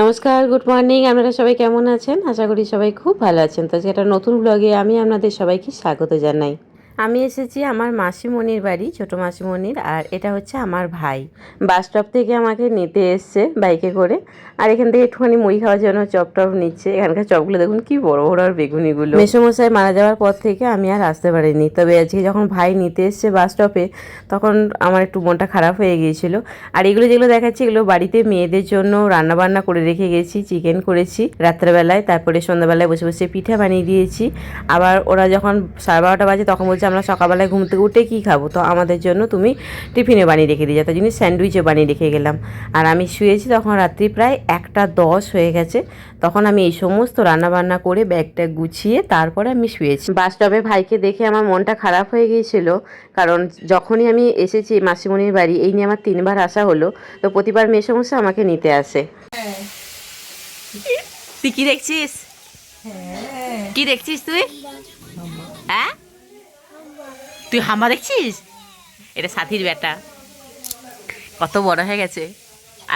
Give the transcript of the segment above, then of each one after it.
নমস্কার good morning আপনারা সবাই কেমন আছেন? আশা করি সবাই খুব ভালো আছেন। তো যেটা নতুন ব্লগে আমি আপনাদের সবাইকে স্বাগত জানাই। আমি এসেছি আমার মাসিমণির বাড়ি, ছোট মাসিমণির, আর এটা হচ্ছে আমার ভাই। বাস স্টপ থেকে আমাকে নিতে এসছে বাইকে করে, আর এখান থেকে একটুখানি মুড়ি খাওয়ার জন্য চপ টপ নিচ্ছে। এখানকার চপগুলো দেখুন কি বড় বড় আর বেগুনিগুলো। মেসমশাই মারা যাওয়ার পর থেকে আমি আর আসতে পারিনি। তবে আজকে যখন ভাই নিতে এসছে বাস স্টপে, তখন আমার একটু মনটা খারাপ হয়ে গিয়েছিল। আর এগুলো যেগুলো দেখাচ্ছি, এগুলো বাড়িতে মেয়েদের জন্য রান্না বান্না করে রেখে গেছি, চিকেন করেছি রাত্রেবেলায়। তারপরে সন্ধ্যাবেলায় বসে বসে পিঠে বানিয়ে দিয়েছি। আবার ওরা যখন সাড়ে বারোটা বাজে তখন বলছে আমরা সকালবেলায় ঘুম থেকে উঠে কী খাব? তো আমাদের জন্য তুমি টিফিনে বানিয়ে রেখে দিয়ে যাও। তাই স্যান্ডউইচে বানিয়ে রেখে গেলাম। আর আমি শুয়েছি তখন রাত্রি প্রায় একটা দশ হয়ে গেছে। তখন আমি এই সমস্ত রান্নাবান্না করে ব্যাগটা গুছিয়ে তারপরে আমি শুয়েছি। বাস স্টপে ভাইকে দেখে আমার মনটা খারাপ হয়ে গিয়েছিল। কারণ যখনই আমি এসেছি মাসিমণির বাড়ি এই নিয়ে আমার তিনবার আসা হলো। তো প্রতিবার মেয়ে সমস্যা আমাকে নিতে আসে। তুই কি দেখছিস? কি দেখছিস তুই? হ্যাঁ? তুই হাম্বা দেখছিস? এটা সাথীর বেটা। কত বড় হয়ে গেছে।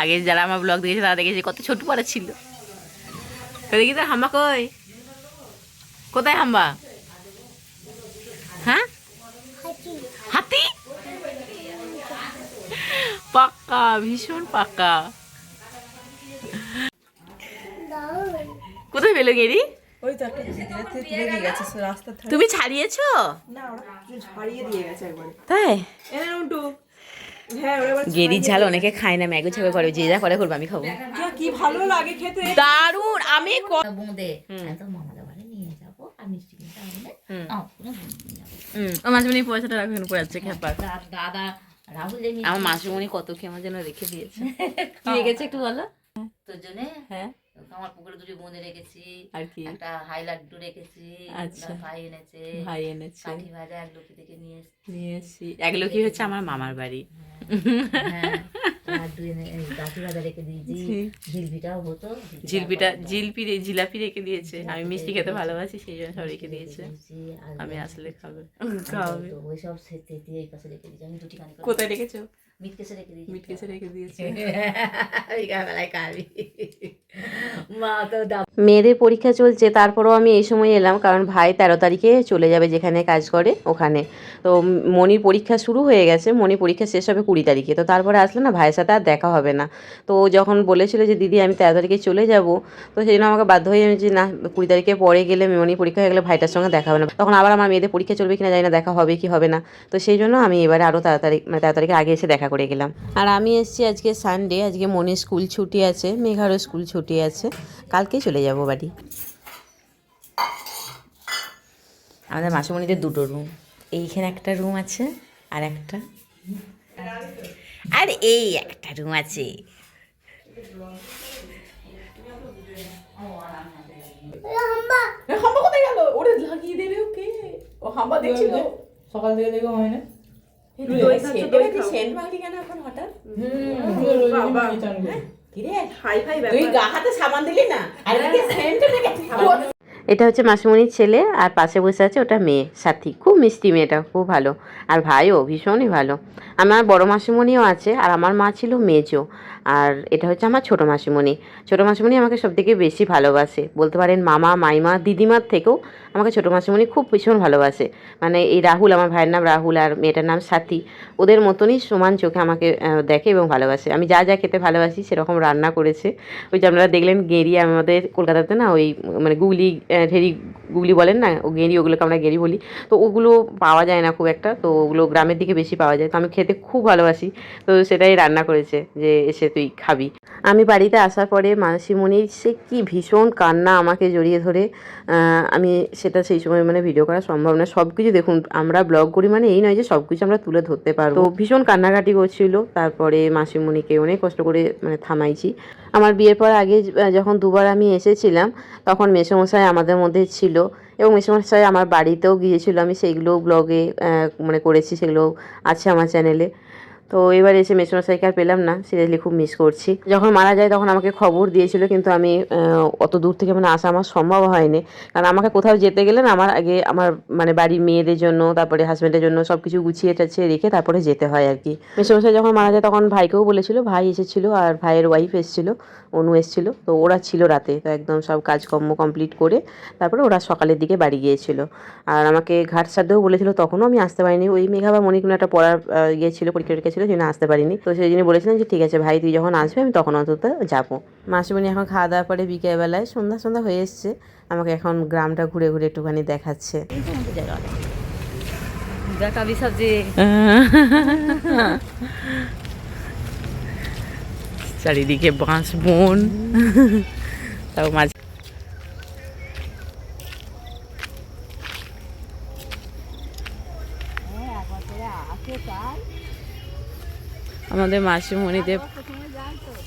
আগে যারা আমার ব্লগ দেখেছে তারা দেখেছে কত ছোট বড় ছিল। তো দেখি তো হাম্বা কই? কোথায় হাম্বা? হ্যাঁ? হাতি। পাক্কা ভীষণ পাক্কা। কোথায় পেল গেরি? ওই তো একটা গেছে সে রাস্তার তুমি ছাড়িয়েছো? না ওরা ছাড়িয়ে দিয়ে গেছে একবারে। তাই? হ্যাঁ গেরি ঝাল অনেকে খায় না ম্যাগো ছাগো করে। যে যা করে করব আমি খাব। কি ভালো লাগে খেতে। দারুণ! আমি ক- বোঁদে। পয়সাটা রাখবেন পড়ে যাচ্ছে খেপার দাদা রাহুল আমার মাসুমণি কত কি আমার জন্য রেখে দিয়েছে। কি রেখেছে একটু বলো? তোর জন্য হ্যাঁ। আমার পুকুরে দুটি বোঁদে রেখেছি আর কি? একটা হাই লাড্ডু রেখেছি আচ্ছা। ভাই এনেছে ভাই এনেছে। কাঠি ভাজা এক লোকি থেকে নিয়ে এসছি। নিয়ে এসছি। এগুলো কি হচ্ছে আমার মামার বাড়ি। হ্যাঁ লাড্ডু এনে কাঠি ভাজা রেখে দিয়েছি। জিলপিটাও হতো জিলপিটা জিলপি জিলাপি রেখে দিয়েছে। আমি মিষ্টি খেতে ভালোবাসি সেই জন্য সব রেখে দিয়েছে। আমি আসলে খাবে। খাওয়াবে। তো ওইসব সেতে এই পাশে রেখে দিয়েছি। আমি দুটি কোথায় রেখেছো? রেখে দিয়েছি। মিটকেসে রেখে দিয়েছে। বিকালবেলায় খাবি মা তো মেয়েদের পরীক্ষা চলছে তারপরেও আমি এই সময় এলাম কারণ ভাই তেরো তারিখে চলে যাবে যেখানে কাজ করে ওখানে। তো মনির পরীক্ষা শুরু হয়ে গেছে মনির পরীক্ষা শেষ হবে কুড়ি তারিখে। তো তারপরে আসলে না ভাইয়ের সাথে আর দেখা হবে না। তো যখন বলেছিল যে দিদি আমি তেরো তারিখে চলে যাব। তো সেই জন্য আমাকে বাধ্য হয়ে আমি যে না কুড়ি তারিখে পরে গেলে মনির পরীক্ষা হয়ে গেলে ভাইটার সঙ্গে দেখা হবে না। তখন আবার আমার মেয়েদের পরীক্ষা চলবে কিনা জানি না দেখা হবে কি হবে না। তো সেই জন্য আমি এবারে আরও তাড়াতাড়ি মানে তেরো তারিখে আগে এসে দেখা করে গেলাম। আর আমি এসেছি আজকে সানডে আজকে মনির স্কুল ছুটি আছে মেঘারও স্কুল ছুটি আছে। কালকে চলে যাব বাড়ি। আমাদের মাসুমণিদের দুটো রুম এইখানে একটা রুম আছে আর একটা। আর এই একটা রুম আছে। হাম্বা কোথায় গেল? ওরে লাগিয়ে দেবে ওকে। ও হাম্বা দেখছিল। সকাল থেকে দেখো হয় না। সেন্ট মাগলি কেন এখন হঠাৎ কিরে হাই ফাই তুই গা হাতে সাবান দিলি না আর এদিকে সেন্ট এটা হচ্ছে মাসিমণির ছেলে আর পাশে বসে আছে ওটা মেয়ে সাথী খুব মিষ্টি মেয়েটা খুব ভালো আর ভাইও ভীষণই ভালো আমার বড় মাসিমণিও আছে আর আমার মা ছিল মেজো আর এটা হচ্ছে আমার ছোটো মাসিমণি। ছোটো মাসিমণি আমাকে সবথেকে বেশি ভালোবাসে। বলতে পারেন মামা, মাইমা, দিদিমার থেকেও আমাকে ছোটো মাসিমণি খুব ভীষণ ভালোবাসে। মানে এই রাহুল, আমার ভাইয়ের নাম রাহুল আর মেয়েটার নাম সাথী। ওদের মতনই সমান চোখে আমাকে দেখে এবং ভালোবাসে। আমি যা যা খেতে ভালোবাসি সেরকম রান্না করেছে। ওই যে আপনারা দেখলেন গেঁড়ি আমাদের কলকাতাতে না ওই মানে গুগলি ঢেরি গুগলি বলেন না, ও গেঁড়ি ওগুলোকে আমরা গেঁড়ি বলি। তো ওগুলো পাওয়া যায় না খুব একটা। তো ওগুলো গ্রামের দিকে বেশি পাওয়া যায়। তো আমি খেতে খুব ভালোবাসি। তো সেটাই রান্না করেছে যে এসে তুই খাবি। আমি বাড়িতে আসার পরে মানসিমণির সে কি ভীষণ কান্না আমাকে জড়িয়ে ধরে। আমি সেটা সেই সময় মানে ভিডিও করা সম্ভব না। সব কিছু দেখুন, আমরা ব্লগ করি মানে এই নয় যে সব কিছু আমরা তুলে ধরতে পারব। তো ভীষণ কান্নাকাটি করছিল, তারপরে মাসিমণিকে অনেক কষ্ট করে মানে থামাইছি। আমার বিয়ের পর আগে যখন দুবার আমি এসেছিলাম, তখন মেসোমশাই আমাদের মধ্যে ছিল এবং মেসোমশাই আমার বাড়িতেও গিয়েছিল। আমি সেইগুলো ব্লগে মানে করেছি, সেগুলো আছে আমার চ্যানেলে তো এবার এসে মেসমশাইকে আর পেলাম না, সিরিয়াসলি খুব মিস করছি। যখন মারা যায় তখন আমাকে খবর দিয়েছিল, কিন্তু আমি অত দূর থেকে মানে আসা আমার সম্ভব হয়নি। কারণ আমাকে কোথাও যেতে গেলে না, আমার আগে আমার মানে বাড়ির মেয়েদের জন্য, তারপরে হাজব্যান্ডের জন্য সব কিছু গুছিয়ে টাছিয়ে রেখে তারপরে যেতে হয় আর কি। মেসমশাই যখন মারা যায় তখন ভাইকেও বলেছিল, ভাই এসেছিল আর ভাইয়ের ওয়াইফ এসেছিল, অনু এসেছিল। তো ওরা ছিল রাতে, তো একদম সব কাজকর্ম কমপ্লিট করে তারপরে ওরা সকালের দিকে বাড়ি গিয়েছিল। আর আমাকে ঘাট সাধ্যও বলেছিল, তখনও আমি আসতে পারিনি। ওই মেঘা বা মনে কোনো একটা পড়ার ইয়ে পরীক্ষা ছিল জন্য আসতে পারিনি। তো সেই জন্য বলেছিলাম যে ঠিক আছে ভাই তুই যখন আসবে আমি তখন অন্তত যাব। মাসিমণি এখন খাওয়া দাওয়া পরে বিকেলবেলায় সন্ধ্যা সন্ধ্যা হয়ে এসছে। আমাকে এখন গ্রামটা ঘুরে ঘুরে একটুখানি দেখাচ্ছে। চারিদিকে বাঁশ বন। তাও মাঝে আমাদের মাসিমণিতে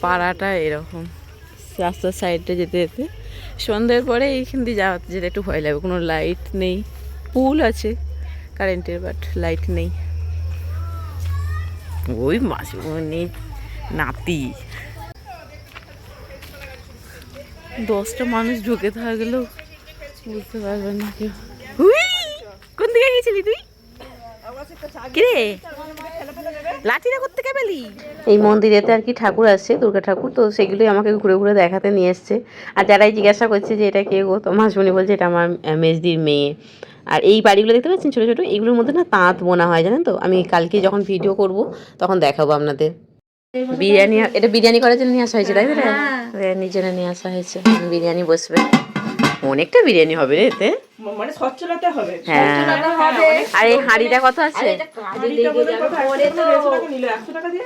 পাড়াটা এরকম। রাস্তার সাইডে যেতে যেতে সন্ধ্যের পরে এইখান দিয়ে যাওয়া যেতে একটু ভয় লাগবে কোনো লাইট নেই। পুল আছে কারেন্টের বাট লাইট নেই। ওই মাসিমণি নাতি। দশটা মানুষ ঢুকে থাকলেও বুঝতে পারবেন না কেউ। কোন দিকে গেছিলি তুই? কিরে? লাঠিটা করতে পেলি? এই মন্দিরেতে আর কি ঠাকুর আসছে দুর্গা ঠাকুর তো সেগুলোই আমাকে ঘুরে ঘুরে দেখাতে নিয়ে এসছে। আর যারাই জিজ্ঞাসা করছে যে এটা কে গো তো মাসুনি বলছে এটা আমার মেজদির মেয়ে। আর এই বাড়িগুলো দেখতে পাচ্ছেন ছোটো ছোটো? এগুলোর মধ্যে না তাঁত বোনা হয় জানেন তো? আমি কালকে যখন ভিডিও করব তখন দেখাবো আপনাদের। বিরিয়ানি এটা বিরিয়ানি করার জন্য নিয়ে আসা হয়েছে তাই তো? রে? বিরিয়ানির জন্য নিয়ে আসা হয়েছে। বিরিয়ানি বসবে। অনেকটা বিরিয়ানি হবে রে এতে। মানে সচ্ছলতা হবে। হ্যাঁ। আর এই হাঁড়িটা কত আছে?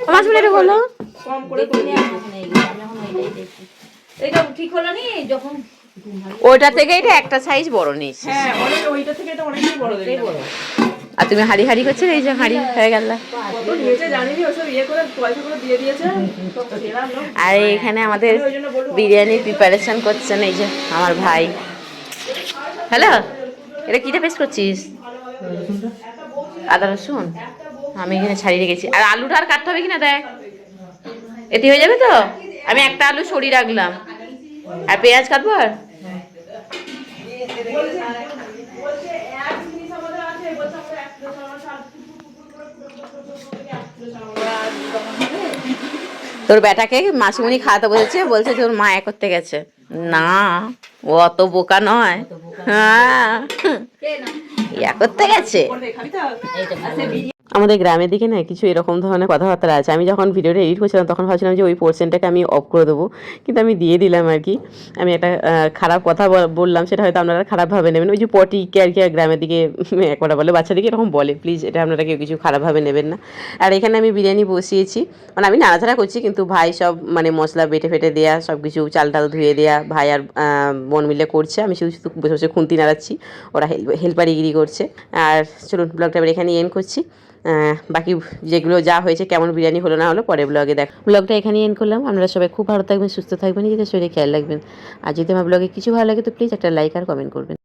আমার শুনে এটা বলো। কম করে এটা ঠিক হলো নি? যখন ওইটা থেকে এটা একটা সাইজ বড় নিস হ্যাঁ অনেক ওইটা থেকে এটা অনেকটাই বড় দেখলাম। আর তুমি হাঁড়ি হাঁড়ি করছ এই যে হাঁড়ি হয়ে গেল। কত নিয়েছে জানিনি ওসব ইয়ে করে পয়সা করে দিয়ে দিয়েছে। আর এখানে আমাদের বিরিয়ানির প্রিপারেশন করছেন এই যে আমার ভাই। হ্যালো? এটা কিটা পেস্ট করছিস? আদা রসুন? আমি এখানে ছাড়িয়ে রেখেছি। আর আলুটা আর কাটতে হবে কিনা দেখ? এতে হয়ে যাবে তো? আমি একটা আলু সরিয়ে রাখলাম। আর পেঁয়াজ কাটবো আর? তোর বেটাকে মাসিমণি খাওয়াতে বসেছে বলছে তোর মা এ করতে গেছে। না, ও অত বোকা নয়। হ্যাঁ। ইয়া করতে গেছে? আমাদের গ্রামের দিকে না কিছু এরকম ধরনের কথাবার্তা আছে। আমি যখন ভিডিওটা এডিট করছিলাম, তখন ভাবছিলাম যে ওই পোর্শনটাকে আমি অফ করে দেবো। কিন্তু আমি দিয়ে দিলাম আর কি। আমি একটা খারাপ কথা বললাম, সেটা হয়তো আপনারা খারাপভাবে নেবেন। ওই যে পটিকে আর কি গ্রামের দিকে একবার বলে বাচ্চাদিকে এরকম বলে প্লিজ এটা আপনারা কেউ কিছু খারাপভাবে নেবেন না। আর এখানে আমি বিরিয়ানি বসিয়েছি। মানে আমি নাড়াচাড়া করছি, কিন্তু ভাই সব মানে মশলা বেটে ফেটে দেয়া সব কিছু চাল টাল ধুয়ে দেয়া, ভাই আর বোন মিলে করছে। আমি শুধু শুধু বসে বসে খুন্তি নাড়াচ্ছি। ওরা হেল্প হেল্পারিগিরি করছে। আর চলুন ব্লগটা এখানে এন্ড করছি। বাকি যেগুলো যা হয়েছে, কেমন বিরিয়ানি হলো না হলো পরে ব্লগে দেখ ব্লগটা এখানেই এন করলাম। আপনারা সবাই খুব ভালো থাকবেন, সুস্থ থাকবেন, নিজেদের শরীরে খেয়াল রাখবেন। আর যদি আমার ব্লগে কিছু ভালো লাগে, তো প্লিজ একটা লাইক আর কমেন্ট করবেন।